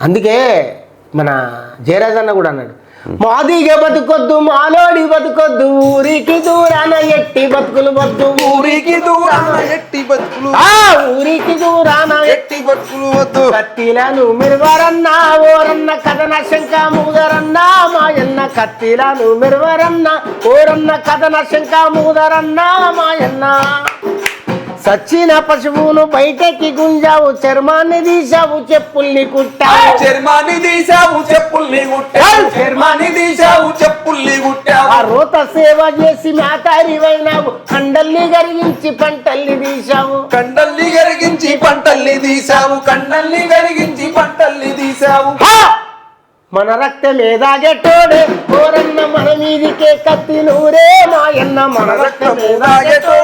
అందుకే మన జయరాజ్ అన్న కూడా అన్నాడు మాదిగా బతుకొద్దు మాలోడి బతుకొద్దు ఊరికి దూరాన ఎట్టి బతుకులు వద్దు ఊరికి దూరాన ఎట్టి బతుకులు ఆ ఊరికి దూరాన ఎట్టి ఎట్టి బతుకులు వద్దు. కత్తిలను మిరువరన్నా ఓరన్న కథన శంక మూదరన్నా మాయన్న కత్తిలను మిరువరన్నా ఓరన్న కథన శంక మూదరన్నా మాయన్న సచ్చిన పశువును బయటకి గుంజావు చర్మాన్ని తీసావు చెప్పుల్ని కుట్టావు. చర్మాన్ని తీసావు చెప్పుల్ని కుట్టావు. చర్మాన్ని తీసావు చెప్పుల్ని ఆ కుట్టావు రోత సేవ చేసి మేతారివైనావు కండల్ని గరిగించి పంటల్ని తీసావు కండల్ని కరిగించి పంటల్ని తీసావు కండల్ని కరిగించి పంటల్ని తీసావు! మన రక్తమే దాగెట్టోడే. ఓరన్న మన మీదికే కత్తి నూరే. మాయన్న మన దాగెటోడే ఓరన్న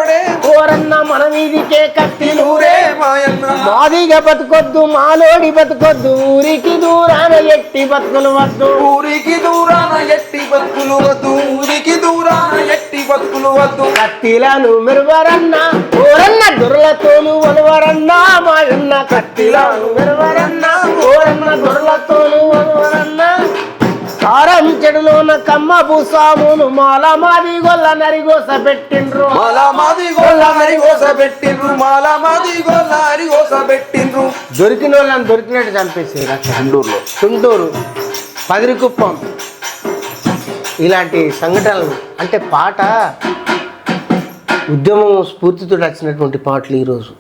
మన మీదికే కత్తి నూరే. నూరే మాయన్న. మాదిగా బతుకొద్దు మాలోడి బతుకొద్దు ఊరికి దూరాన ఎట్టి బతుకులు వద్దు. ఊరికి దూరాన ఎట్టి బతుకులు వద్దు ఊరికి దూరాన ఎట్టి బతుకులు వద్దు. కత్తిలను మెరువరన్న ఓరన్న దుర్లతోలు ఒలవరన్న మాయన్న కత్తిలను మెరువరన్న ఓరన్న దుర్లతోలు ఒలవరన్న కారం చెడులోన కమ్మ భూస్వామును మాల మాది గొల్ల నరిగోస పెట్టిండ్రు. మాల పెట్టిండ్రు మాల మాది గొల్ల హరిగోస పెట్టిండ్రు. దొరికిన వాళ్ళని దొరికినట్టు చంపేసారు అక్కడ గుంటూరులో చుంటూరు పదిరికుప్పం. ఇలాంటి సంఘటనలు అంటే పాట ఉద్యమం స్ఫూర్తితో వచ్చినటువంటి పాటలు ఈరోజు.